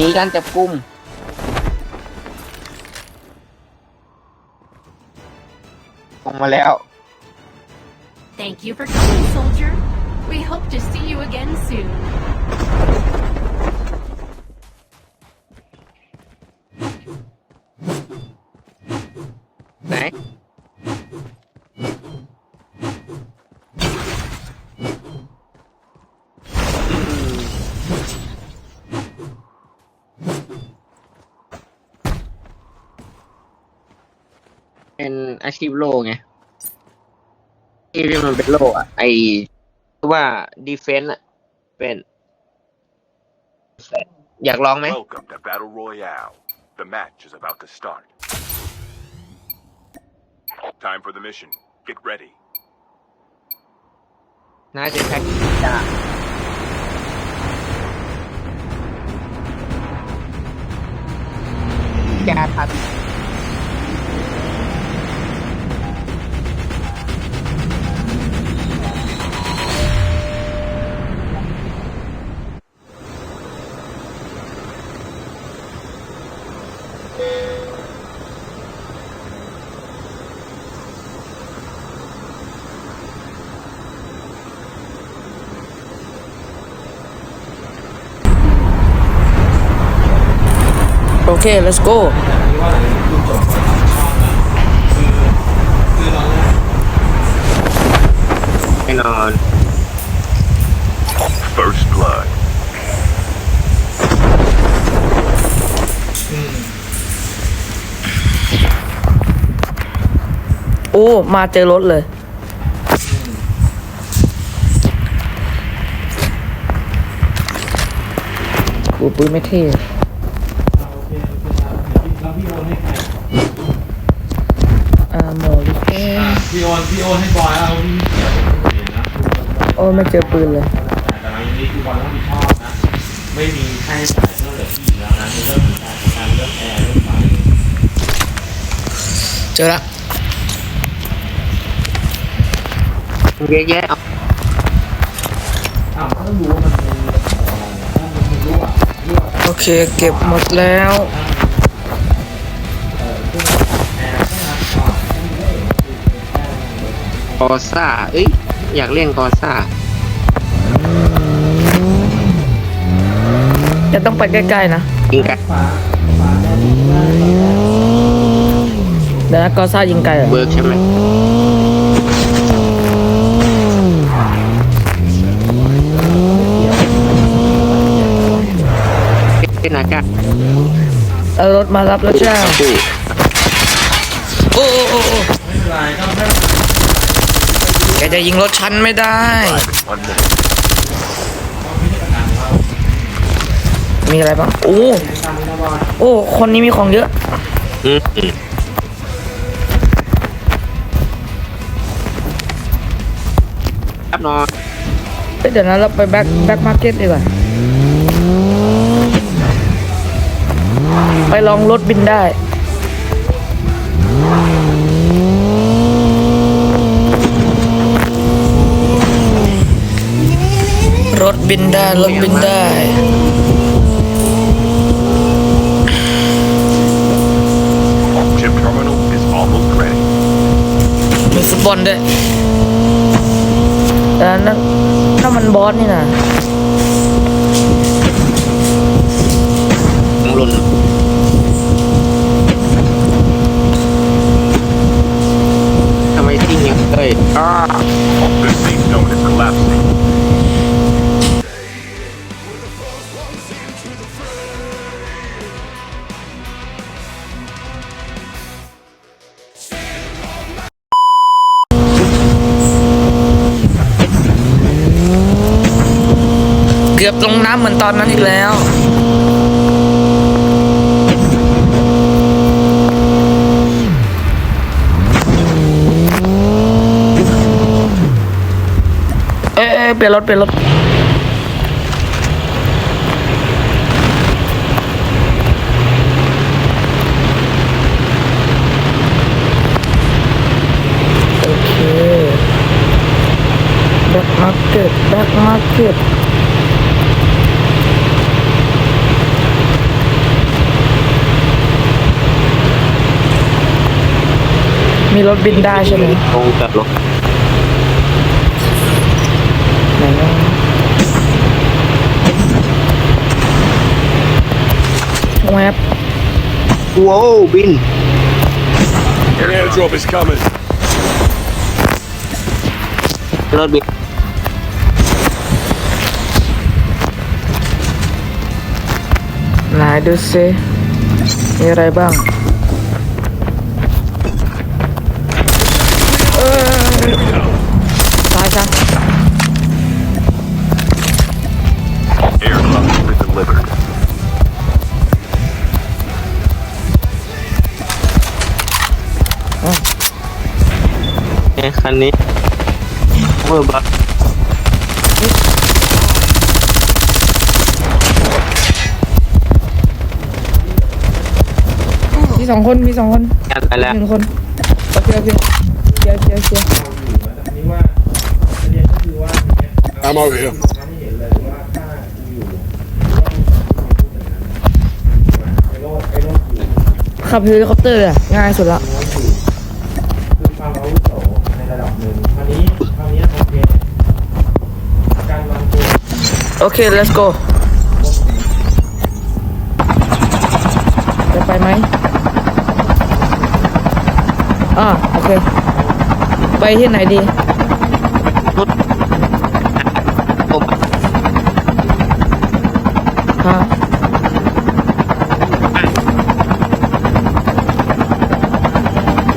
หนีการจับกุมออกมาแล้ว Thank you for coming, soldier. We hope to see you again soon. ไหน เป็นอาชีพโลไงที่ที่มันเป็นโลอะ ไอที่ว่าดีเฟนต์อะ เป็น อยากลองไหม Welcome to Battle Royale. The match is about to start. Time for the mission. Get ready. น่าจะแพ็กจ้าจ้าครั เค let's go แน่นอน First blood. โอ้ มาเจอรถเลย กูปืนไม่เท่อ่าโมลิเคน พี่โอนพี่โอนให้บอยแล้วพี่เกี่ยวกับเหรียญนะโอ้ไม่เจอปืนเลยแต่หลังจากนี้คือบอยต้องรับผิดชอบนะ ไม่มีค่าใช้จ่ายเท่าเหลือพี่อีกแล้วนะในเรื่องของการการเลือกแอร์เลือกไฟเจอละเยอะแยะเอาอ้าวมันต้องรู้ว่ามันเป็นอะไรนะถ้ามันเป็นรั่วรั่ว โอเค เก็บหมดแล้วเอ กอซ่า เอ้ย อยากเล่นกอซ่า จะต้องไปใกล้ๆนะ ยิงกันฟ้าฟ้าได้ได้เดี๋ยวนะกอซ่ายิงไกลเหรอเบิร์กใช่ไหมเป็นอากาศเอารถมารับแล้วจ้าคู่โอ้โอ้โอ้โอ้ ไม่เป็นไรก็ไม่ แกจะยิงรถฉันไม่ได้ One minute. มีอะไรบ้างโอ้ตามนะบอยโอ้คนนี้มีของเยอะอืมอืมครับนอนเอ้ยเดี๋ยวนะเราไปแบ็คแบ็คมาร์เก็ตดีกว่าไปลองรถบินได้ รถบินได้ รถบินได้ Chip terminal is almost ready. มีฟุตบอลด้วยแต่นั่นนั่นมันบอสนี่นะ เหมือนตอนนั้นอีกแล้วเอ๊ะเอ๊ะเปลี่ยนรถเปลี่ยนรถ โอเค แบ็คมาร์เก็ต แบ็คมาร์เก็ต นี้รถบินได้ใช่ไหมลงจอดรถไหนนะแวบว้าวบิน Airdrop is coming. รถบินไหนดูซิมีอะไรบ้าง คันนี้เมื่อบักมีสองคนมีสองคนกันไปแล้วหนึ่งคนโอเคโอเคเคลียร์เคลียร์เคลียร์อันนี้ว่าประเด็นก็คือว่าอย่างเงี้ย I'm over here. ทำให้เห็นเลยว่าถ้ากูอยู่ไอ้โรดไอ้โรดอยู่ขับเฮลิคอปเตอร์อะง่ายสุดละ โอเค let's go จะไปไหมอ่าโอเค ไปที่ไหนดีผมฮะ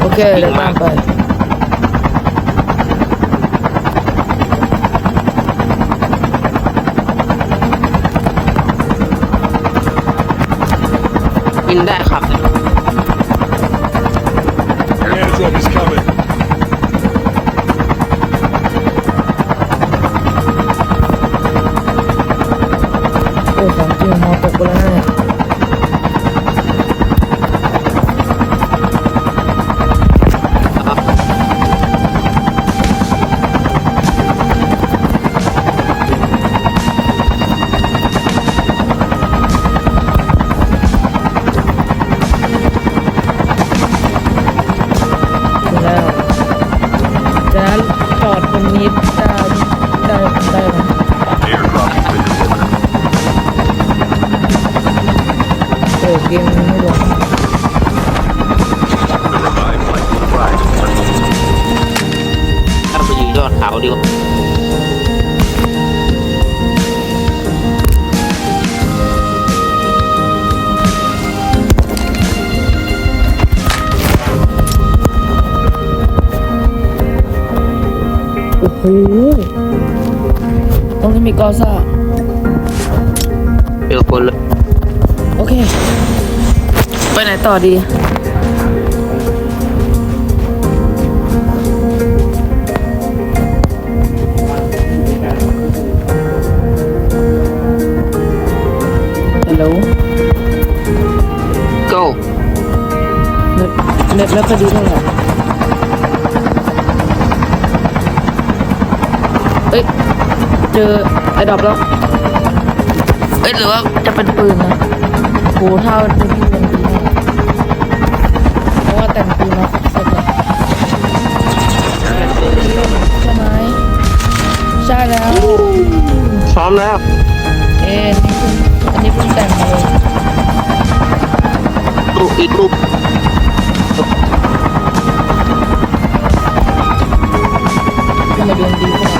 โอเคเดี๋ยวตามไป เกมนี้ไม่บอก The revived flight will arrive in one minute. ถ้าไปอยู่ยอดเขาดีกว่าโอ้โหตรงนี้มีกอซ่าเจอคนเลย โอเคไปไหน ต่อดีฮัลโหล go เน็ตเน็ตแล้วก็ดีเท่าไหร่เอ้ย เจอไอ้ดอกแล้ว เอ้ยหรือว่าจะเป็นปืนนะโหถ้าเป็นปืนมันดีมา ใช่แล้วพร้อมแล้ว เอ๊ะอันนี้เพิ่งแต่งมาเลยลูกอีกลูกทำไมดวงดีขนาด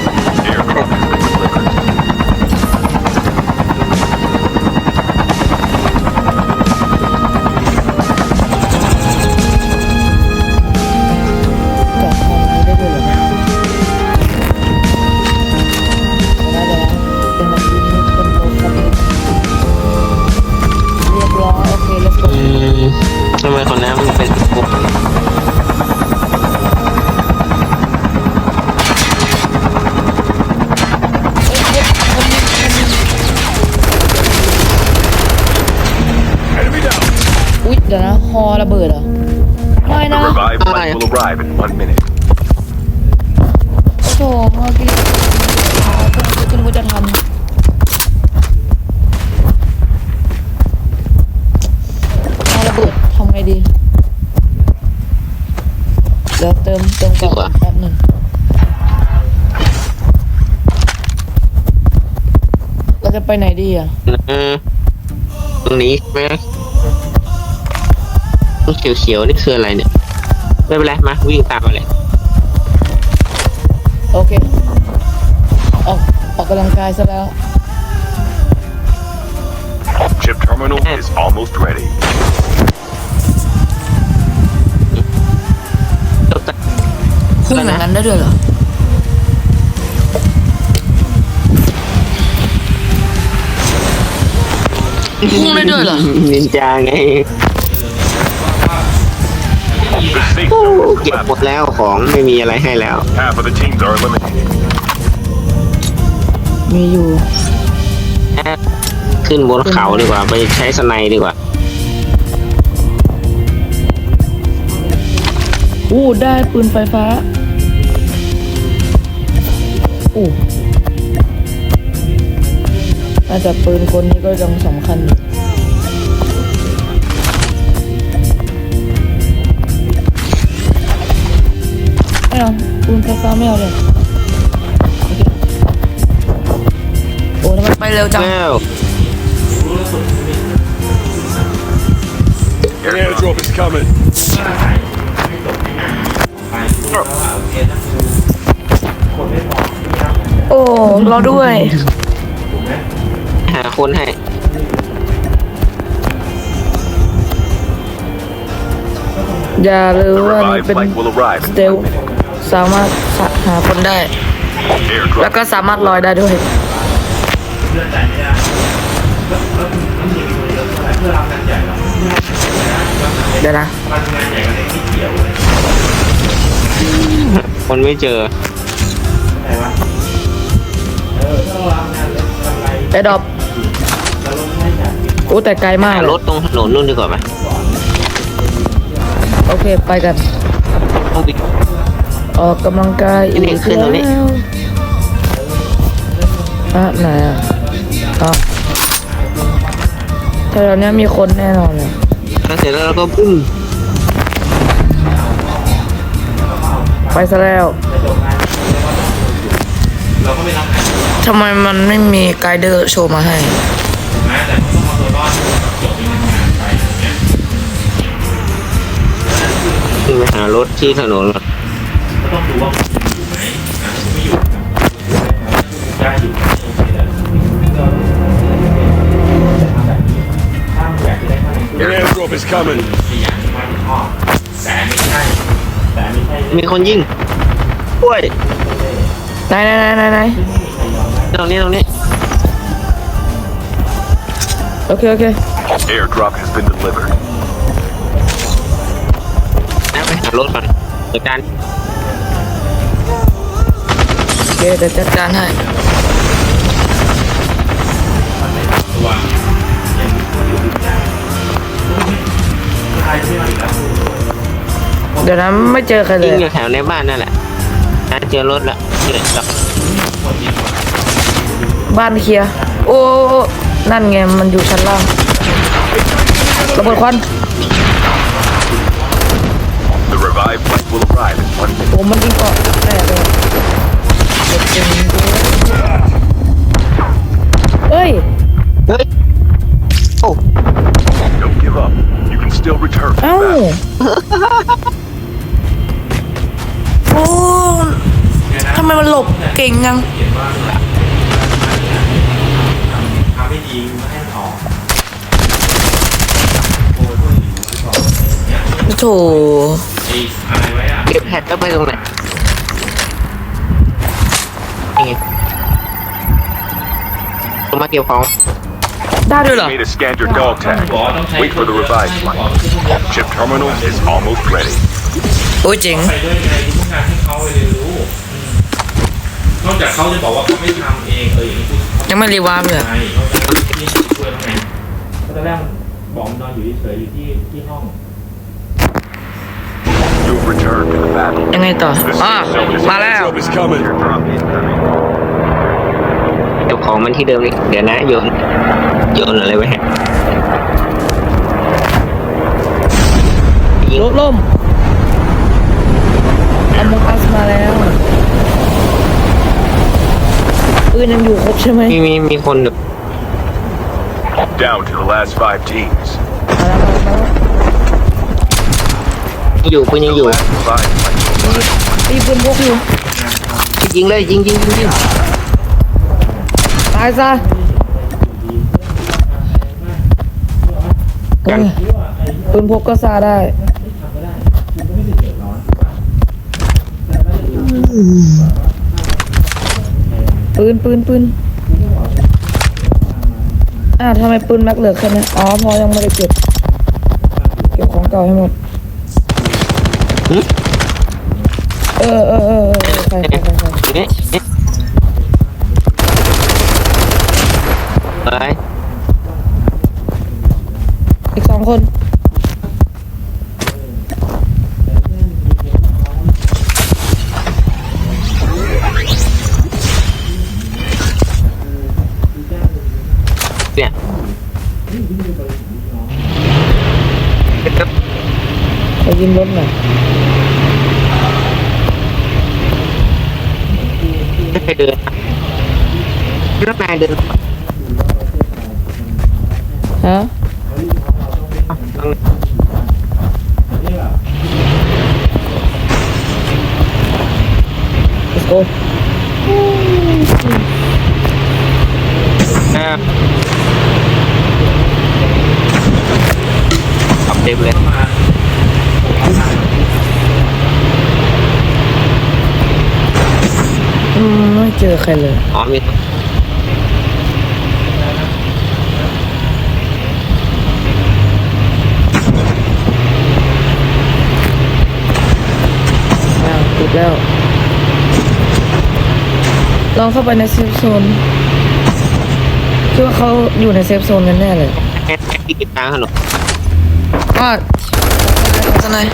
จะไปไหนดีอะเออตรงนี้ไหมตรงเขียวๆนี่คืออะไรเนี่ย ไม่เป็นไรมาวิ่งตามมาเลยโอเค ออกออกกำลังกายซะแล้ว Chip terminal is almost ready. จบแต่พุ่งอย่างนั้นได้ด้วยเหรอ พุ่งได้ด้วยเหรอ นินจาไง The safe โอ้ zone is เก็บหมด collapsing. แล้วของไม่มีอะไรให้แล้ว Half of the teams are eliminated. มีอยู่แอบขึ้นบนเขาดีกว่า ไปใช้สไนดีกว่า อู้ได้ปืนไฟฟ้าอู้ น่าจะปืนคนนี้ก็ยังสำคัญอยู่ไม่เอาปืนไฟฟ้าไม่เอาเลยโอเคโอ้ทำไมไปเร็วจังแล้ว Airdrop is coming. คนไม่พอที่นี่ครับโอ้รอด้วยถูกไหม หาคนให้อย่าลืม The ว่านี่ revived เป็น flight will arrive ส in เตล one minute. สามารถหาคนได้ Airdrop แล้วก็สามารถลอยได้ด้วยเลื่อนใจไม่ได้แล้วแล้วมันมีคนเยอะเท่าไหร่เพื่อรับงานใหญ่หรอเดี๋ยวนะมันงานใหญ่กับเล็กที่เกี่ยวเลยคนไม่เจอไหนวะเออถ้าเรารับ งานเล็กกำไรไอดอปแล้วเราไม่จ่ายโอ้แต่ไกลมากหาเลยรถตรงถนนนู่นดีกว่าไหมโอเคไปกันต้องวิ่งออกกำลังกายอีนี่กขึ้นตรงนี้ แล้วอะไหนอะอ๋อแถวเนี้ยมีคนแน่นอนเลยแล้วเสร็จแล้วเราก็ปุ้มไปซะแล้ว เราก็ไม่รับงาน ทำไมมันไม่มีไกด์เดอร์โชว์มาให้นะแต่มันต้องเอาตัวรอดจบเป็นงานไปอย่างเงี้ยขึ้นไปหารถที่ถนนก่อนก็ต้องดูว่ามันอยู่ไหมอะไม่อยู่ได้อยู่โอเคแล้วเราจะทำแบบนี้ถ้าอยากจะได้ข้างใน Airdrop is coming. ที่อยากจะมาที่ห้องแต่ไม่ใช่แต่ไม่ใช่มีคนยิงกล้วยไหนไหนไหนไหนไหน ตรงนี้ตรงนี้ โอเค โอเค Airdrop has been delivered. นะไปหารถก่อนจัดการโอเคเดี๋ยวจัดการให้ตัวอย่างนี้คนอยู่ที่ไหนใครที่มาอีกแล้วเดี๋ยวนะไม่เจอใครเลยิงย อยู่แถวในบ้านนั่นแหละนะเจอรถละเจอแล้ว บ้านเคลียร์โอ้โอ้นั่นไงมันอยู่ชั้นล่างระเบิดควัน The revived flight will arrive in one minute. โอ้มันยิงเกาะแตกเลยเจ็บจริงด้วยเฮ้ยเฮ้ยโอ้ Don't give up. You can still return to เอ้า battle. โอ้ทำไมมันหลบเก่งยังเขี ยนว่าทำให้ดีไม่ให้ออกโอ้ยพวกนี้ไว้ก่อนเนี่ยโถไอ้อะไรไว้อะเก็บแพทแล้วไปตรงไหนนี่ไงลงมาเก็บของ ได้ด้วยเหรอ Need to scan your dog tag. บอกว่าต้องใช้ Wait for the revived flight. Chip terminal is almost ready. โอ้ยเจ๋ง ไปด้วยไงทุกงานให้เขาไปเรียนรู้อืมนอกจากเขาจะบอกว่าเขาไม่ทำเองเอออย่างนี้คุณ ยังไม่รีวาร์ปเลยไงเขาจะนี่ช่วยทำไงก็ตอนแรกบอกมันนอนอยู่เฉยๆอยู่ที่ที่ห้อง You've returned to the battle. ยังไงต่อ The อ่า safe zone is มาแล้ว Airdrop is coming. Airdrop is coming. เก็บของมันที่เดิมนี่เดี๋ยวนะโยนโยนอะไรไว้ให้ยิง รถล่ม มาแล้ว ปื นยังอยู่ครบใช่ไหมมีมีมีคนแบบ Down to the last five teams. มาแล้วมาแล้วอยู่ปืนยังอยู่ Last five fight. ตีปืนพกอยู่ยิงเลยยิงยิงยิงยิงตายซะกันเออปืนพกก็ซาได้ ปืนปืนปืนอ่าทำไมปืนแม็กเหลือแค่นี้อ๋อพอยังไม่ได้เก็บเก็บของเก่าให้หมดหึเออเออเออเออเออใครใครใครใครเอ๊ะเอ๊ะไปอีกสองคน Cái dinh bấm này Cái đường Rất này được Hả? Let's go. Yeah. เต็มเลยอืมไม่เจอใครเลย อ๋อมีอ้าวติดแล้ว ลองเข้าไปในเซฟโซนคิดว่าเขาอยู่ในเซฟโซนกันแน่เลยแค่ที่ติดตามถน นก็ทนาย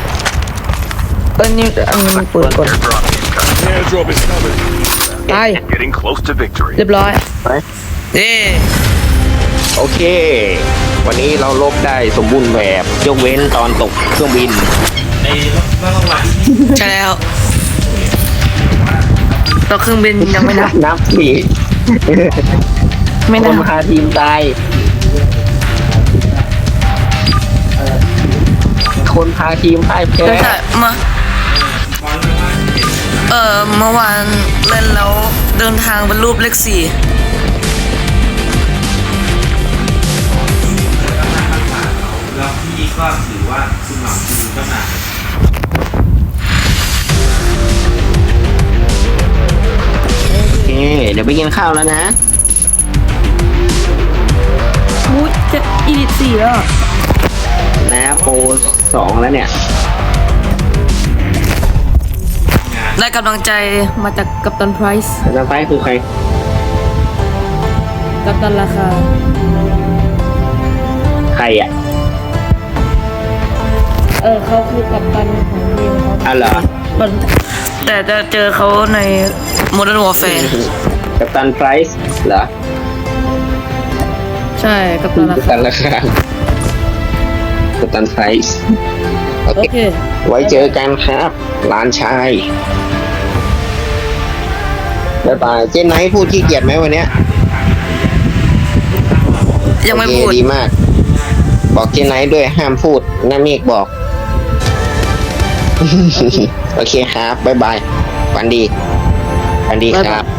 เออนี่อันนี้มีปืนกด Airdrop incoming. Airdrop is coming. ตาย Getting close to victory. เรียบร้อยไปเย้โอเค วันนี้เราลบได้สมบูรณ์แบบยกเว้นตอนตกเครื่องบินในรอบรางวัลใช่แล้วต่อเครื่องบินยังไม่นับนับสิไม่คนันบพาทีมตาย คนพาทีมพ่ายแพ้แต่มาเออเมื่อวานเล่นแล้วเดินทางเป็นรูปเลขสี่แล้วพี่ก็ถือว่าคุณหวังคือเจ้านายโอเค เดี๋ยวไปกินข้าวแล้วนะมูจะอีลิสี่แล้วนะ โปรสองแล้วเนี่ย ได้กำลังใจมาจากกัปตันไพรส์แล้วไปคือใคร กัปตันราคา ใครอะเออเขาคือกัปตันของทีมเขาอะเหรอมันแต่จะเจอเขาใน Modern Warfare กัปตันไพรส์เหรอ ใช่กัปตันรากัปคา ตันราคา กัปตันไพรส์โอโอเค เคไว้เจอกันครับหลานชายบ๊ายบายเจนไนท์พูดขี้เกียจไหมวันเนี้ยยังไม่โอเคพูด ดีมาก บอกเจนไนท์ด้วยห้ามพูดน้าเมฆบอก โอเคครับบ๊ายบายฝันดีฝันดีครับ